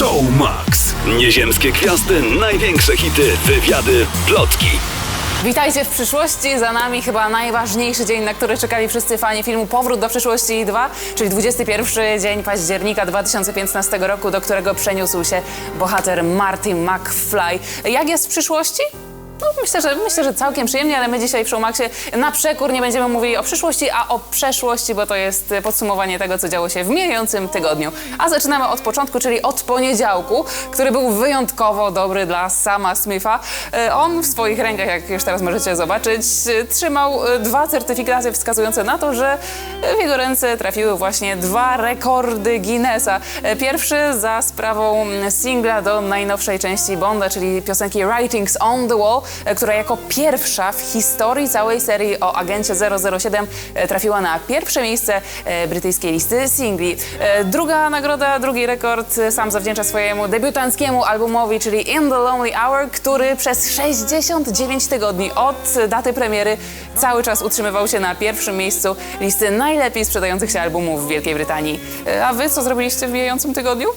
Showmax. Nieziemskie gwiazdy, największe hity, wywiady, plotki. Witajcie w przyszłości. Za nami chyba najważniejszy dzień, na który czekali wszyscy fani filmu Powrót do przyszłości 2, czyli 21 dzień października 2015 roku, do którego przeniósł się bohater Marty McFly. Jak jest w przyszłości? No, myślę, że, myślę, że całkiem przyjemnie, ale my dzisiaj w Showmaxie na przekór nie będziemy mówili o przyszłości, a o przeszłości, bo to jest podsumowanie tego, co działo się w mijającym tygodniu. A zaczynamy od początku, czyli od poniedziałku, który był wyjątkowo dobry dla Sama Smitha. E, On w swoich rękach, jak już teraz możecie zobaczyć, trzymał e, dwa certyfikaty wskazujące na to, że w jego ręce trafiły właśnie dwa rekordy Guinnessa. E, Pierwszy za sprawą singla do najnowszej części Bonda, czyli piosenki Writings on the Wall, która jako pierwsza w historii całej serii o agencie 007 e, trafiła na pierwsze miejsce e, brytyjskiej listy singli. E, Druga nagroda, drugi rekord e, sam zawdzięcza swojemu debiutanckiemu albumowi, czyli In the Lonely Hour, który przez 69 tygodni od daty premiery cały czas utrzymywał się na pierwszym miejscu listy najlepiej sprzedających się albumów w Wielkiej Brytanii. E, A wy co zrobiliście w mijającym tygodniu?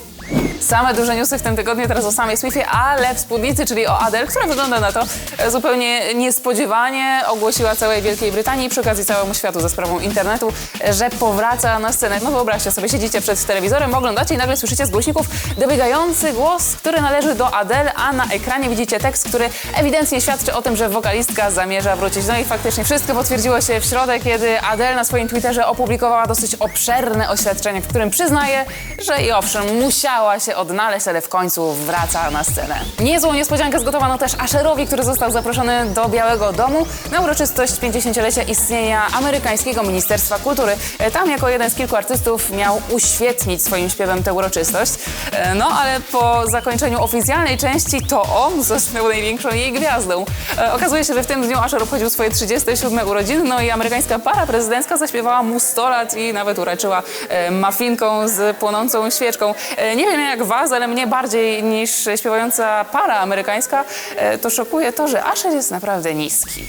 Same duże newsy w tym tygodniu, teraz o samej Smithie, ale w spódnicy, czyli o Adele, która wygląda na to zupełnie niespodziewanie, ogłosiła całej Wielkiej Brytanii i przy okazji całemu światu za sprawą internetu, że powraca na scenę. No wyobraźcie sobie, siedzicie przed telewizorem, oglądacie i nagle słyszycie z głośników dobiegający głos, który należy do Adele, a na ekranie widzicie tekst, który ewidentnie świadczy o tym, że wokalistka zamierza wrócić. No i faktycznie wszystko potwierdziło się w środę, kiedy Adele na swoim Twitterze opublikowała dosyć obszerne oświadczenie, w którym przyznaje, że i owszem, musiała się odnaleźć, ale w końcu wraca na scenę. Niezłą niespodziankę zgotowano też Asherowi, który został zaproszony do Białego Domu na uroczystość 50-lecia istnienia amerykańskiego Ministerstwa Kultury. E, Tam jako jeden z kilku artystów miał uświetnić swoim śpiewem tę uroczystość. E, No ale po zakończeniu oficjalnej części to on został największą jej gwiazdą. E, Okazuje się, że w tym dniu Asher obchodził swoje 37 urodziny, no i amerykańska para prezydencka zaśpiewała mu 100 lat i nawet uraczyła mafinką z płonącą świeczką. Nie wiem jak was, ale mnie bardziej niż śpiewająca para amerykańska e, to szokuje to, że Asher jest naprawdę niski.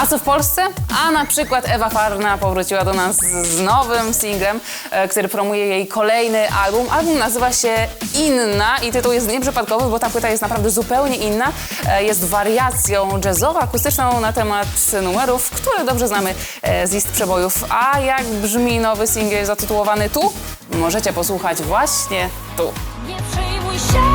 A co w Polsce? A na przykład Ewa Farna powróciła do nas z nowym singlem, e, który promuje jej kolejny album. Album nazywa się Inna i tytuł jest nieprzypadkowy, bo ta płyta jest naprawdę zupełnie inna. E, Jest wariacją jazzowo-akustyczną na temat numerów, które dobrze znamy e, z list przebojów. A jak brzmi nowy singiel zatytułowany Tu? Możecie posłuchać właśnie tu. Nie przejmuj się,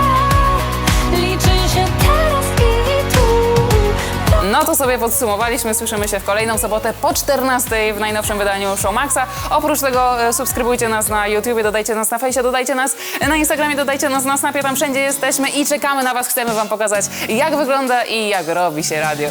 to sobie podsumowaliśmy. Słyszymy się w kolejną sobotę po 14 w najnowszym wydaniu Showmaxa. Oprócz tego e, subskrybujcie nas na YouTubie, dodajcie nas na fejsie, dodajcie nas na Instagramie, dodajcie nas na Snapie, tam wszędzie jesteśmy i czekamy na Was. Chcemy Wam pokazać, jak wygląda i jak robi się radio.